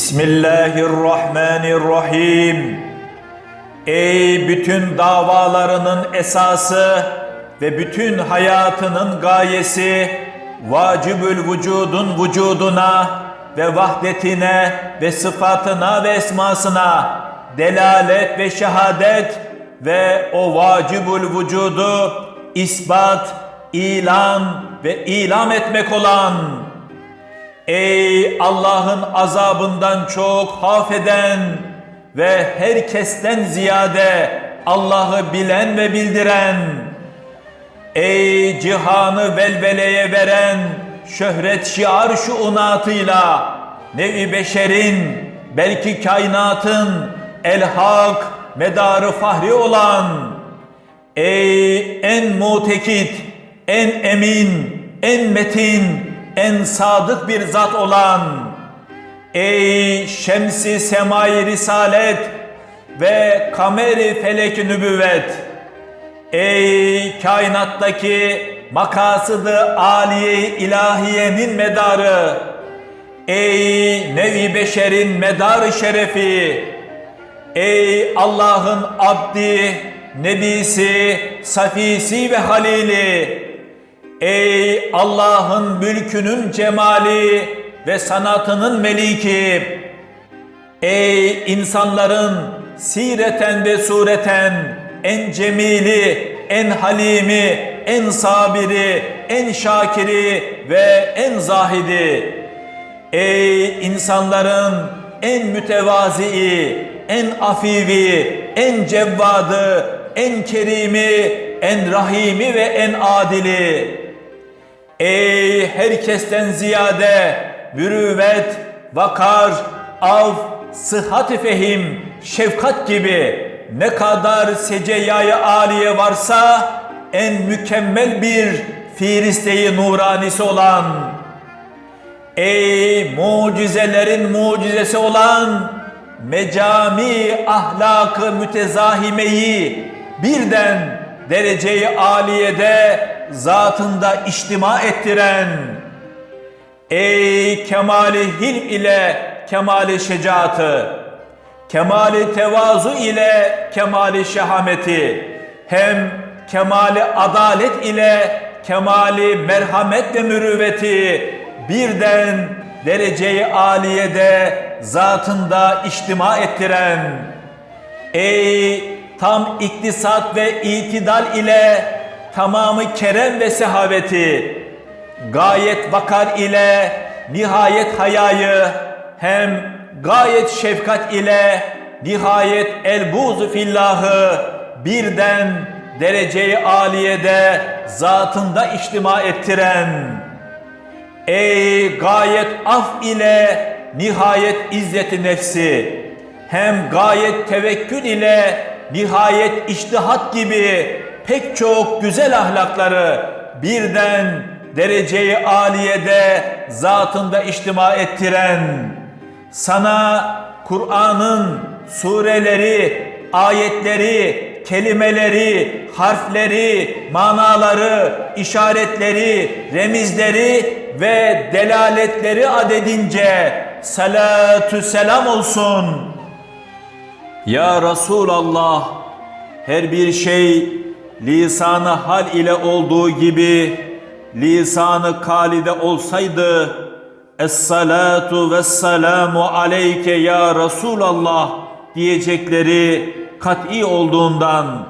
Bismillahirrahmanirrahim. Ey bütün davalarının esası ve bütün hayatının gayesi vacibül vücudun vücuduna ve vahdetine ve sıfatına ve esmasına delalet ve şehadet ve o vacibül vücudu ispat, ilan ve ilam etmek olan Ey Allah'ın azabından çok hafeden ve herkesten ziyade Allah'ı bilen ve bildiren, ey cihanı velveleye veren şöhret şiar şuunatıyla nevi beşerin belki kainatın el-hak medarı fahri olan ey en mutekit, en emin, en metin, en sadık bir zat olan ey şemsi semai risalet ve kameri felek nübüvvet ey kainattaki makasıdı aliye ilahiyenin medarı ey nevi beşerin medarı şerefi ey Allah'ın abdi nebisi safisi ve halili Ey Allah'ın mülkünün cemali ve sanatının meliki! Ey insanların sireten ve sureten en cemili, en halimi, en sabiri, en şakiri ve en zahidi! Ey insanların en mütevazii, en afivi, en cevvadı, en kerimi, en rahimi ve en adili! Ey herkesten ziyade mürüvvet, vakar, av, sıhhat-i fehim, şefkat gibi ne kadar seceyayı aliye varsa en mükemmel bir firisteyi nuranisi olan Ey mucizelerin mucizesi olan mecami ahlakı mütezahimeyi birden dereceyi aliyede zatında içtima ettiren ey kemali hilm ile kemali şecaatı kemali tevazu ile kemali şehameti hem kemali adalet ile kemali merhamet ve mürüvveti birden dereceyi aliyede zatında içtima ettiren ey tam iktisat ve itidal ile tamamı kerem ve sehaveti, gayet vakar ile nihayet hayayı, hem gayet şefkat ile nihayet elbuzu fillahı birden dereceyi aliyede zatında içtima ettiren, ey gayet af ile nihayet izzeti nefsi, hem gayet tevekkül ile nihayet iştihat gibi pek çok güzel ahlakları birden dereceyi aliyede zatında içtima ettiren, sana Kur'an'ın sureleri, ayetleri, kelimeleri, harfleri, manaları, işaretleri, remizleri ve delaletleri adedince salatü selam olsun. Ya Resulallah her bir şey lisanı hal ile olduğu gibi lisanı kalide olsaydı Es-salatu ve selamu aleyke ya Resulallah diyecekleri kat'i olduğundan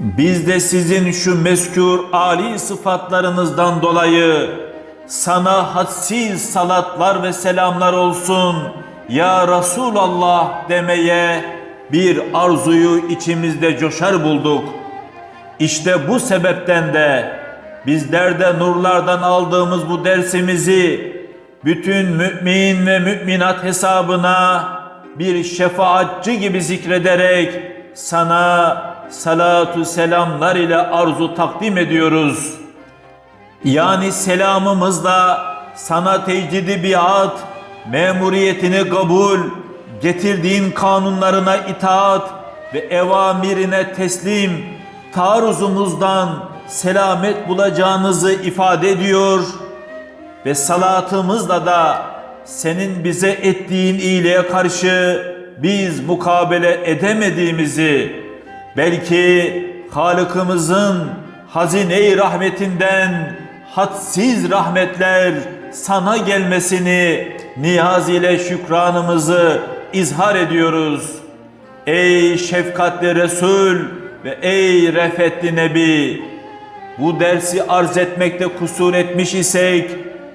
biz de sizin şu meskür ali sıfatlarınızdan dolayı sana hadsiz salatlar ve selamlar olsun ya Resulallah demeye bir arzuyu içimizde coşar bulduk. İşte bu sebepten de bizler de nurlardan aldığımız bu dersimizi bütün mümin ve müminat hesabına bir şefaatçi gibi zikrederek sana salatu selamlar ile arzu takdim ediyoruz. Yani selamımızla sana tecdidi biat, memuriyetini kabul, getirdiğin kanunlarına itaat ve evamirine teslim, taarruzumuzdan selamet bulacağınızı ifade ediyor ve salatımızla da senin bize ettiğin iyiliğe karşı biz mukabele edemediğimizi, belki Halık'ımızın hazine-i rahmetinden hadsiz rahmetler sana gelmesini niyaz ile şükranımızı izhar ediyoruz. Ey şefkatli Resul ve ey refetli Nebi! Bu dersi arz etmekte kusur etmiş isek,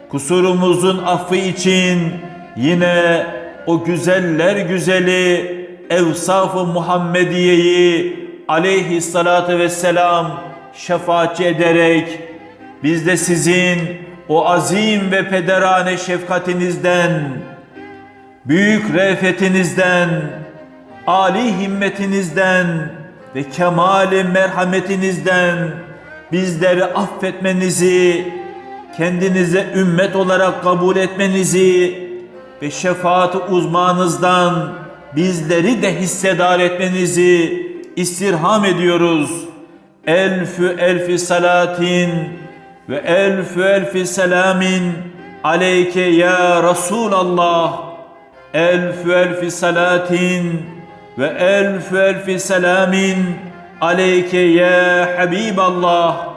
kusurumuzun affı için yine o güzeller güzeli Evsaf-ı Muhammediye'yi aleyhissalatu vesselam şefaatçi ederek biz de sizin o azim ve pederane şefkatinizden, büyük re'fetinizden, âli himmetinizden ve kemali merhametinizden bizleri affetmenizi, kendinize ümmet olarak kabul etmenizi ve şefaat uzmanınızdan bizleri de hissedar etmenizi istirham ediyoruz. Elfü elfi salatin ve elfü elfi selamin aleyke ya Resulallah. Elfü elfi salatin ve elfü elfi selamin aleyke ya Habiballah.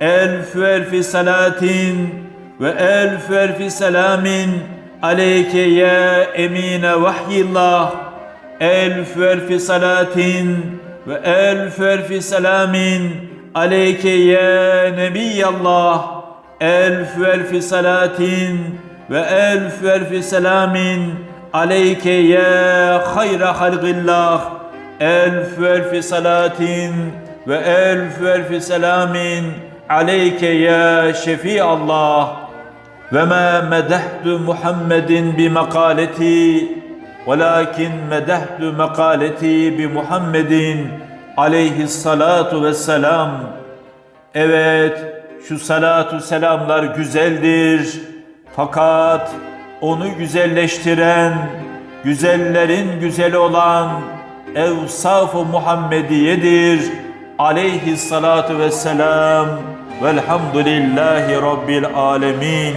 Elfü elfi salatin ve elfü elfi selamin aleyke ya emine vahyillah. Elfü elfi salatin ve elfü elfi selamin aleyke ya Nebiyallah. Elfü elfi salatin ve elfü elfi selamin aleyke ya hayra halgillah. Elfü elfi salatin ve elfü elfi selamin aleyke ya şefiallah. Ve ma medehtu Muhammedin bi makaleti velakin medehtu makaleti bi Muhammedin aleyhissalatu vesselam. Evet, şu salatu selamlar güzeldir. Fakat onu güzelleştiren, güzellerin güzeli olan Evsaf-ı Muhammediyedir. Aleyhissalatu vesselam. Velhamdülillahi Rabbil alemin.